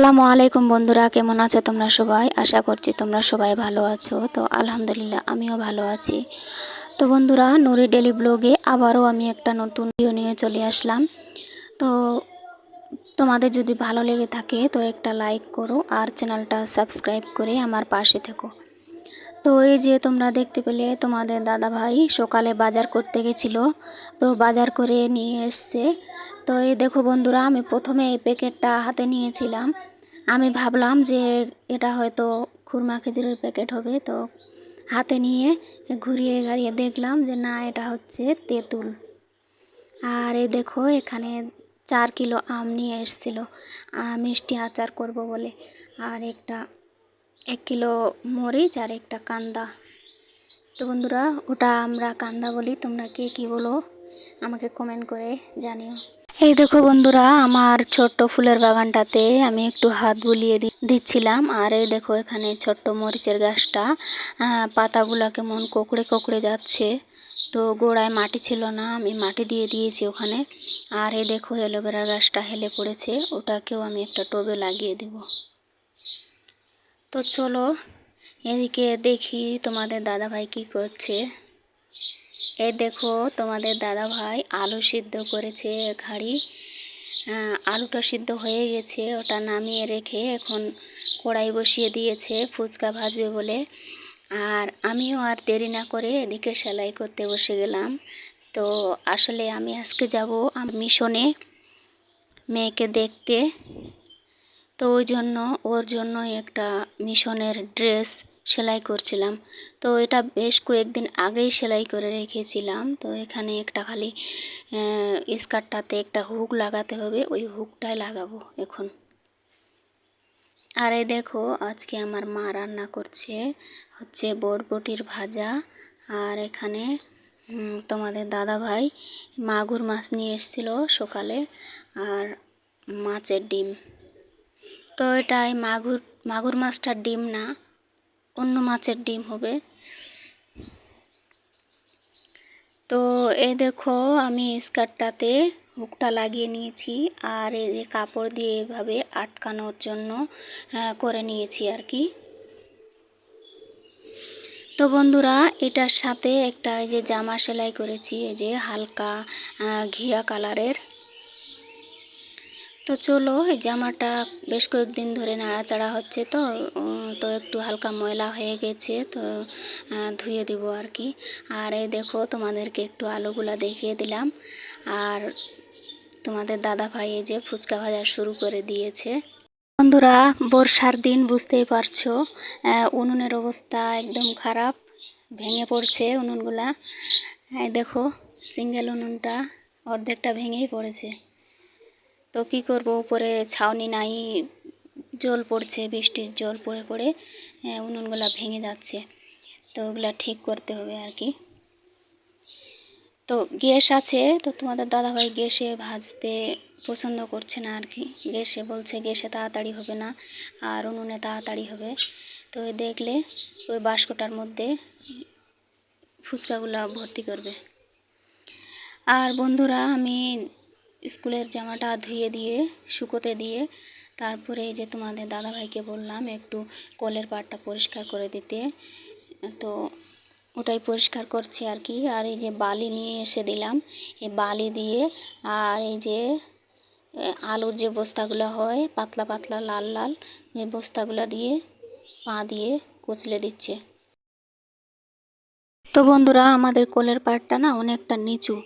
আসসালামু আলাইকুম বন্ধুরা, কেমন আছো তোমরা সবাই? আশা করছি তোমরা সবাই ভালো আছো। তো আলহামদুলিল্লাহ, আমিও ভালো আছি। তো বন্ধুরা, নুরি ডেলি ব্লগে আবারও আমি একটা নতুন ভিডিও নিয়ে চলে আসলাম। তো তোমাদের যদি ভালো লেগে থাকে, তো একটা লাইক করো আর চ্যানেলটা সাবস্ক্রাইব করে আমার পাশে থেকো। তো এই যে তোমরা দেখতে পেলে, তোমাদের দাদা ভাই সকালে বাজার করতে গেছিল। তো বাজার করে নিয়ে এসছে। তো এই দেখো বন্ধুরা, আমি প্রথমে এই প্যাকেটটা হাতে নিয়েছিলাম। আমি ভাবলাম যে এটা হয়তো খুরমা খেজুরের প্যাকেট হবে, তো হাতে নিয়ে ঘুরিয়ে ঘাড়িয়ে দেখলাম যে না, এটা হচ্ছে তেঁতুল। আর এ দেখো, এখানে চার কিলো আম নিয়ে এসছিল। মিষ্টি আচার করব বলে। আর একটা এক কিলো মরিচ আর একটা কান্দা। তো বন্ধুরা, ওটা আমরা কান্দা বলি। তোমরা কে কী বলো, আমাকে কমেন্ট করে জানিও। এই দেখো বন্ধুরা, আমার ছোট্ট ফুলের বাগানটাতে আমি একটু হাত বুলিয়ে দিচ্ছিলাম। আর এই দেখো এখানে ছোট্ট মরিচের গাছটা। পাতাগুলা কেমন কোকড়ে কোকড়ে যাচ্ছে। তো গোড়ায় মাটি ছিল না, আমি মাটি দিয়ে দিয়েছি ওখানে। আর এই দেখো অ্যালোভেরা গাছটা হেলে পড়েছে, ওটাকেও আমি একটা টবে লাগিয়ে দিব। তো চলো, এদিকে দেখি তোমাদের দাদা ভাই কি করছে। এই দেখো, তোমাদের দাদা ভাই আলু সিদ্ধ করেছে ঘাড়ি। আলুটা সিদ্ধ হয়ে গেছে, ওটা নামিয়ে রেখে এখন কড়াই বসিয়ে দিয়েছে, ফুচকা ভাজবে বলে। আর আমিও আর দেরি না করে এদিকে সেলাই করতে বসে গেলাম। তো আসলে আমি আজকে যাব মিশনে মেয়েকে দেখতে। তো ওই জন্য, ওর জন্য একটা মিশনের ড্রেস সেলাই করছিলাম। তো এটা বেশ কয়েকদিন আগেই সেলাই করে রেখেছিলাম। তো এখানে একটা খালি স্কার্টটাতে একটা হুক লাগাতে হবে। ওই হুকটাই লাগাবো এখন। আর দেখো, আজকে আমার মা রান্না করছে হচ্ছে বটবটির ভাজা। আর এখানে তোমাদের দাদা ভাই মাগুর মাছ নিয়ে এসেছিল সকালে। আর মাছের ডিম। তো এটাই মাগুর মাগুর মাছটার ডিম না। অন্য মাছের ডিম হবে। তো এই দেখো, আমি স্কার্টটাতে হুকটা লাগিয়ে নিয়েছি আর এই যে কাপড় দিয়ে এভাবে আটকানোর জন্য করে নিয়েছি আর কি। তো বন্ধুরা, এটার সাথে একটা এই যে জামা সেলাই করেছি, এই যে হালকা ঘিয়া কালারের। তো চলো, এই জামাটা বেশ কয়েকদিন ধরে নাড়াচাড়া হচ্ছে তো তো একটু হালকা ময়লা হয়ে গেছে তো ধুয়ে দিব আর কি। আর এই দেখো, তোমাদেরকে একটু আলুগুলা দেখিয়ে দিলাম। আর তোমাদের দাদা ভাই এই যে ফুচকা ভাজা শুরু করে দিয়েছে। বন্ধুরা, বর্ষার দিন বুঝতেই পারছ উনুনের অবস্থা একদম খারাপ, ভেঙে পড়ছে উনুনগুলা। দেখো, সিঙ্গেল উনুনটা অর্ধেকটা ভেঙেই পড়েছে। তো কী করব? উপরে ছাউনি নাই, জল পড়ছে, বৃষ্টির জল পড়ে পড়ে উনুনগুলো ভেঙে যাচ্ছে। তো ওগুলা ঠিক করতে হবে আর কি। তো গ্যাস আছে, তো তোমাদের দাদাভাই গ্যাসে ভাজতে পছন্দ করছে না আর কি। গ্যাসে বলছে গ্যাসে তাড়াতাড়ি হবে না, আর উনুনে তাড়াতাড়ি হবে। তো দেখলে ওই বাস্কটার মধ্যে ফুচকাগুলো ভর্তি করবে। আর বন্ধুরা, আমি স্কুলের জামাটা ধুয়ে দিয়ে, শুকোতে দিয়ে, তারপরে এই যে তোমাদের দাদাভাইকে বললাম একটু কলের পাড়টা পরিষ্কার করে দিতে। তো ওটাই পরিষ্কার করছি আর কি। আর এই যে বালি নিয়ে এসে দিলাম। এই বালি দিয়ে আর এই যে আলুর যে বস্তাগুলো হয়, পাতলা পাতলা, লাল লাল, এই বস্তাগুলো দিয়ে, পা দিয়ে কুচলে দিচ্ছে। তো বন্ধুরা, আমাদের কোলের পাড়টা না অনেকটা নিচু।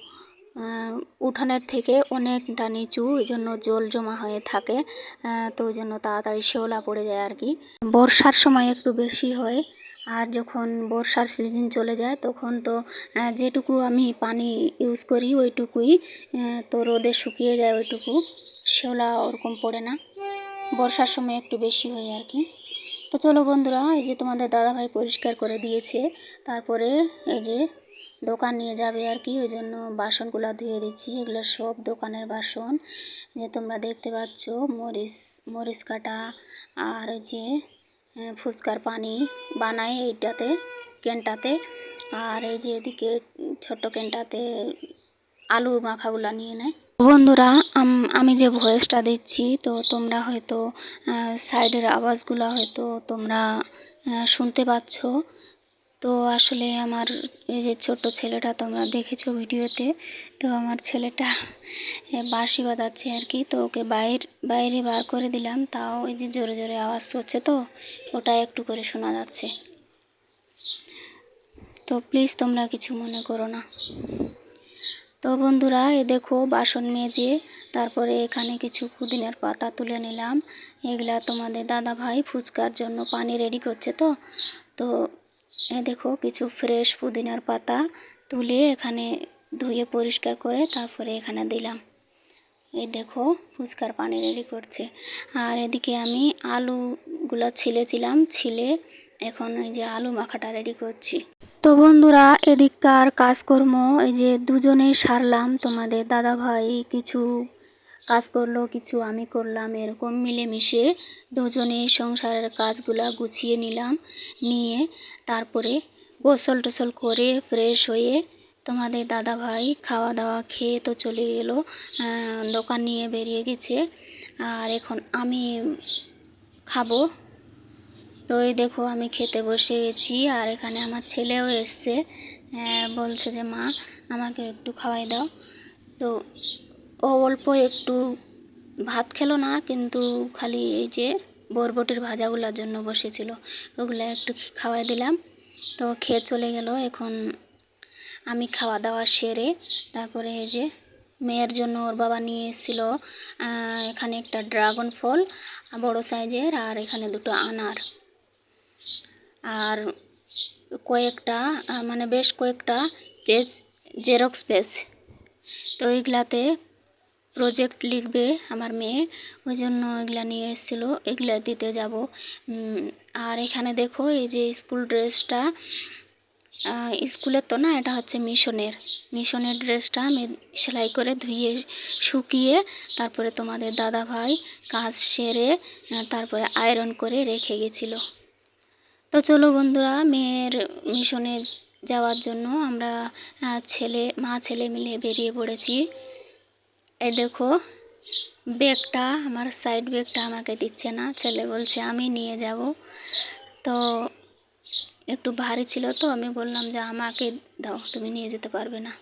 উঠানের থেকে অনেকটা নিচু ওই জন্য জল জমা হয়ে থাকে তো ওই জন্য তাড়াতাড়ি শেওলা পড়ে যায় আর কি। বর্ষার সময় একটু বেশি হয়, আর যখন বর্ষার সিজন চলে যায়, তখন তো যেটুকু আমি পানি ইউজ করি, ওইটুকুই তো রোদে শুকিয়ে যায় ওইটুকু শেওলা ওরকম পড়ে না। বর্ষার সময় একটু বেশি হয় আর কি। তো চলো বন্ধুরা, এই যে তোমাদের দাদাভাই পরিষ্কার করে দিয়েছে, তারপরে এই যে দোকান নিয়ে যাবে আর কি, ওই জন্য বাসনগুলো ধুয়ে দিচ্ছি। এগুলো সব দোকানের বাসন। যে তোমরা দেখতে পাচ্ছ, মরিচ মরিচ কাটা আর যে ফুচকার পানি বানায় এইটাতে ক্যানটাতে আর এই যে এদিকে ছোট্ট ক্যানটাতে আলু মাখাগুলো নিয়ে নেয়। বন্ধুরা, আমি যে ভয়েসটা দিচ্ছি, তো তোমরা হয়তো সাইডের আওয়াজগুলো হয়তো তোমরা শুনতে পাচ্ছ। তো আসলে আমার এই যে ছোট্ট ছেলেটা তোমরা দেখেছ ভিডিওতে, তো আমার ছেলেটা বাঁশি বাজাচ্ছে আর কি। তো ওকে বাইর, বাইরে বার করে দিলাম, তাও এই যে জোরে জোরে আওয়াজ হচ্ছে তো, ওটা একটু করে শোনা যাচ্ছে। তো প্লিজ তোমরা কিছু মনে করো না। তো বন্ধুরা, এ দেখো বাসন মেজে, তারপরে এখানে কিছু পুদিনার পাতা তুলে নিলাম। এগুলা তোমাদের দাদা ভাই ফুচকার জন্য পানি রেডি করছে তো। তো এ দেখো, কিছু ফ্রেশ পুদিনার পাতা তুলে এখানে ধুয়ে পরিষ্কার করে তারপরে এখানে দিলাম। এই দেখো, ফুচকার পানি রেডি করছে। আর এদিকে আমি আলুগুলো ছিলেছিলাম, ছিলে এখন এই যে আলু মাখাটা রেডি করছি। তো বন্ধুরা, এদিককার কাজকর্ম, এই যে দুজনে সারলাম, তোমাদের দাদা ভাই কিছু কাজ করল, কিছু আমি করলাম, এরকম মিলেমিশে দুজনে সংসারের কাজগুলা গুছিয়ে নিলাম, নিয়ে তারপরে গোসল টোসল করে ফ্রেশ হয়ে তোমাদের দাদা ভাই খাওয়া দাওয়া খেয়ে তো চলে গেল দোকান নিয়ে বেরিয়ে গেছে। আর এখন আমি খাব। তো এই দেখো আমি খেতে বসে গেছি, আর এখানে আমার ছেলেও এসছে বলছে যে, মা, আমাকে একটু খাওয়াই দাও। তো অল্প একটু ভাত খেলো না, কিন্তু খালি এই যে বরবটির ভাজাগুলোর জন্য বসেছিল, ওগুলো একটু খাওয়াই দিলাম। তো খেয়ে চলে গেল, এখন আমি খাওয়া দাওয়া সেরে তারপরে এই যে মেয়ের জন্য ওর বাবা নিয়ে এসেছিল এখানে একটা ড্রাগন ফল, বড় সাইজের আর এখানে দুটো আনার। আর কয়েকটা মানে বেশ কয়েকটা পেজ জেরক্স পেজ তো এইগুলাতে প্রজেক্ট লিখবে আমার মেয়ে। ওই জন্য এগুলা নিয়ে এসেছিল, এগুলা দিতে যাব। আর এখানে দেখো এই যে স্কুল ড্রেসটা স্কুলের তো না, এটা হচ্ছে মিশনের। মিশনের ড্রেসটা আমি সেলাই করে ধুয়ে শুকিয়ে তারপরে তোমাদের দাদা ভাই কাজ সেরে তারপরে আয়রন করে রেখে গেছিল। তো চলো বন্ধুরা, মেয়ের মিশনে যাওয়ার জন্য আমরা ছেলে, মা ছেলে মিলে বেরিয়ে পড়েছি। এই দেখো, ব্যাগটা, আমার সাইড ব্যাগটা আমাকে দিচ্ছে না। ছেলে বলছে, আমি নিয়ে যাব। তো একটু ভারী ছিল তো, আমি বললাম যে, আমাকে দাও, তুমি নিয়ে যেতে পারবে না।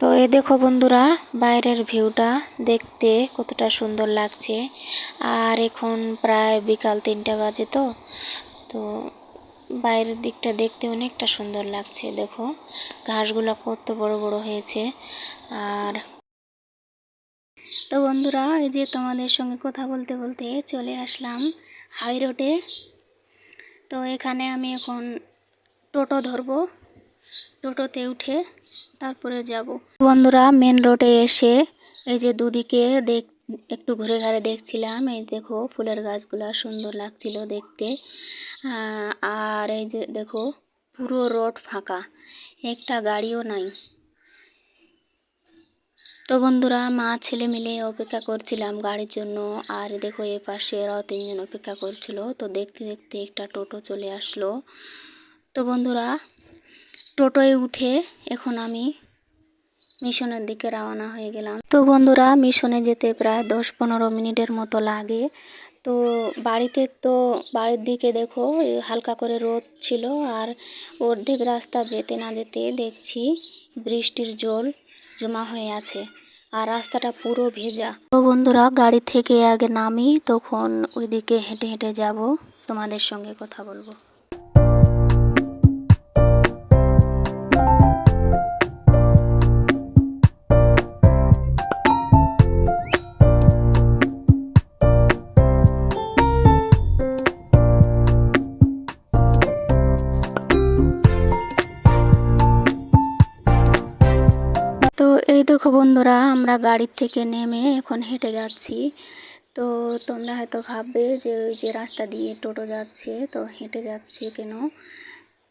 তো এ দেখো বন্ধুরা, বাইরের ভিউটা দেখতে কতটা সুন্দর লাগছে। আর এখন প্রায় বিকাল তিনটা বাজে তো তো বাইরের দিকটা দেখতে অনেকটা সুন্দর লাগছে, দেখো। ঘাসগুলো কত বড় বড় হয়েছে। আর তো বন্ধুরা, এই যে তোমাদের সঙ্গে কথা বলতে বলতে চলে আসলাম হাই রোডে। তো এখানে আমি এখন টোটো ধরবো। টোটোতে উঠে তারপরে যাব। বন্ধুরা, মেন রোডে এসে এই যে দুদিকে দেখ, একটু ঘুরে ঘুরে দেখছিলাম। এই দেখো ফুলের গাছগুলো সুন্দর লাগছিল দেখতে। আর এই যে দেখো, পুরো রোড ফাঁকা, একটা গাড়িও নাই। তো বন্ধুরা, মা, ছেলে মিলে অপেক্ষা করছিলাম গাড়ির জন্য, আর দেখো এ পাশে এরাও তিনজন অপেক্ষা করছিল, তো দেখতে দেখতে একটা টোটো চলে আসলো। তো বন্ধুরা, টোটোয় উঠে এখন আমি মিশনের দিকে রওনা হয়ে গেলাম। তো বন্ধুরা, মিশনে যেতে প্রায় দশ পনেরো মিনিটের মতো লাগে। তো বাড়িতে তো বাড়ির দিকে দেখো হালকা করে রোদ ছিল আর অর্ধেক রাস্তা যেতে না যেতে দেখছি বৃষ্টির জল জমা হয়ে আছে আর রাস্তাটা পুরো ভেজা। তো বন্ধুরা, গাড়ি থেকে আগে নামি, তখন ওইদিকে হেঁটে হেঁটে যাব। তোমাদের সঙ্গে কথা বলব। বন্ধুরা, আমরা গাড়ির থেকে নেমে এখন হেঁটে যাচ্ছি। তো তোমরা হয়তো ভাববে যে ওই যে রাস্তা দিয়ে টোটো যাচ্ছে, তো হেঁটে যাচ্ছে কেন?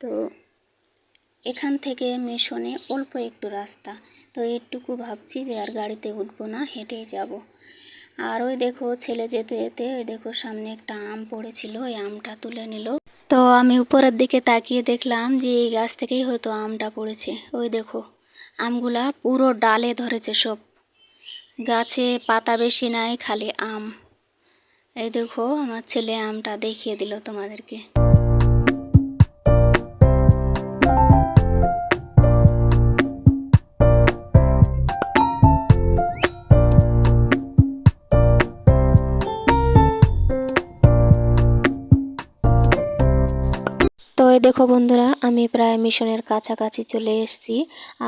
তো এখান থেকে মিশনে অল্প একটু রাস্তা। তো এইটুকু ভাবছি যে আর গাড়িতে উঠবো না হেঁটেই যাব। আর ওই দেখো, ছেলে যেতে যেতে ওই দেখো সামনে একটা আম পড়েছিল, ওই আমটা তুলে নিল। তো আমি উপরের দিকে তাকিয়ে দেখলাম যে এই গাছ থেকেই হয়তো আমটা পড়েছে। ওই দেখো আমগুলা পুরো ডালে ধরেছে সব। গাছে পাতা বেশি নাই, খালি আম। এই দেখো, আমার ছেলে আমটা দেখিয়ে দিল তোমাদেরকে। তো এই দেখো বন্ধুরা, আমি প্রায় মিশনের কাছাকাছি চলে এসেছি।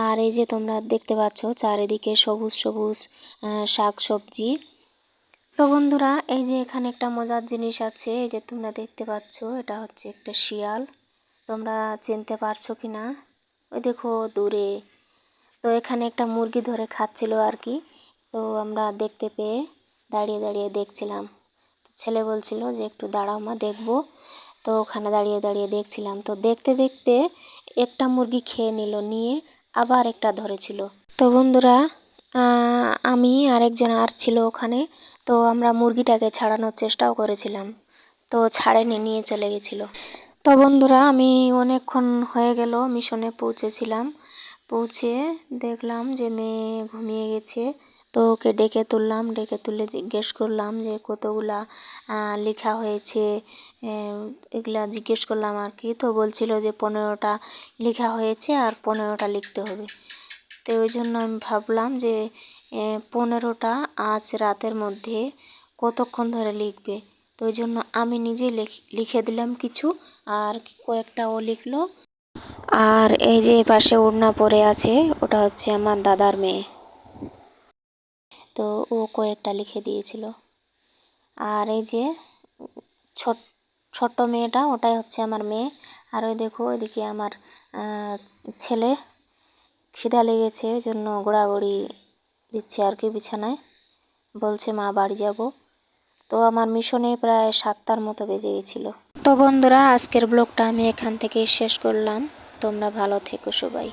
আর এই যে তোমরা দেখতে পাচ্ছ, চারিদিকে সবুজ সবুজ শাক সবজি তো বন্ধুরা, এই যে এখানে একটা মজার জিনিস আছে, এই যে তোমরা দেখতে পাচ্ছ, এটা হচ্ছে একটা শিয়াল। তোমরা চিনতে পারছ কি না? ওই দেখো দূরে। তো এখানে একটা মুরগি ধরে খাচ্ছিল আর কি। তো আমরা দেখতে পেয়ে দাঁড়িয়ে দাঁড়িয়ে দেখছিলাম। ছেলে বলছিল যে, একটু দাঁড়াও মা, দেখব। তো ওখানে দাঁড়িয়ে দাঁড়িয়ে দেখছিলাম। তো দেখতে দেখতে একটা মুরগি খেয়ে নিল, নিয়ে আবার একটা ধরেছিল। তো বন্ধুরা আমি আরেকজন আর ছিল ওখানে। তো আমরা মুরগিটাকে ছাড়ানোর চেষ্টাও করেছিলাম। তো ছাড়েনি, নিয়ে চলে গেছিল। তো বন্ধুরা, আমি অনেকক্ষণ হয়ে গেল মিশনে পৌঁছেছিলাম। পৌঁছে দেখলাম যে মেয়ে ঘুমিয়ে গেছে। তো ওকে ডেকে তুললাম, ডেকে তুলে জিজ্ঞেস করলাম যে কতগুলা লেখা হয়েছে। এগুলা জিজ্ঞেস করলাম আর কি। তো বলছিল যে পনেরোটা লেখা হয়েছে আর পনেরোটা লিখতে হবে। তো ওই জন্য আমি ভাবলাম যে পনেরোটা আজ রাতের মধ্যে কতক্ষণ ধরে লিখবে? তো ওই জন্য আমি নিজে লিখে দিলাম কিছু আর কয়েকটা ও লিখলো। আর এই যে পাশে ওড়না পরে আছে, ওটা হচ্ছে আমার দাদার মেয়ে। তো ও কয়েকটা লিখে দিয়েছিল। আর এই যে ছোট, ছোট্ট মেয়েটা, ওটাই হচ্ছে আমার মেয়ে। আর ওই দেখো, ওইদিকে আমার ছেলে। খিদা লেগেছে, ওই জন্য গোড়াগড়ি দিচ্ছে আর কি বিছানায়। বলছে, মা, বাড়ি যাব। তো আমার মিশনে প্রায় সাতটার মতো বেজে গেছিল। তো বন্ধুরা, আজকের ব্লগটা আমি এখান থেকে শেষ করলাম। তোমরা ভালো থেকো সবাই।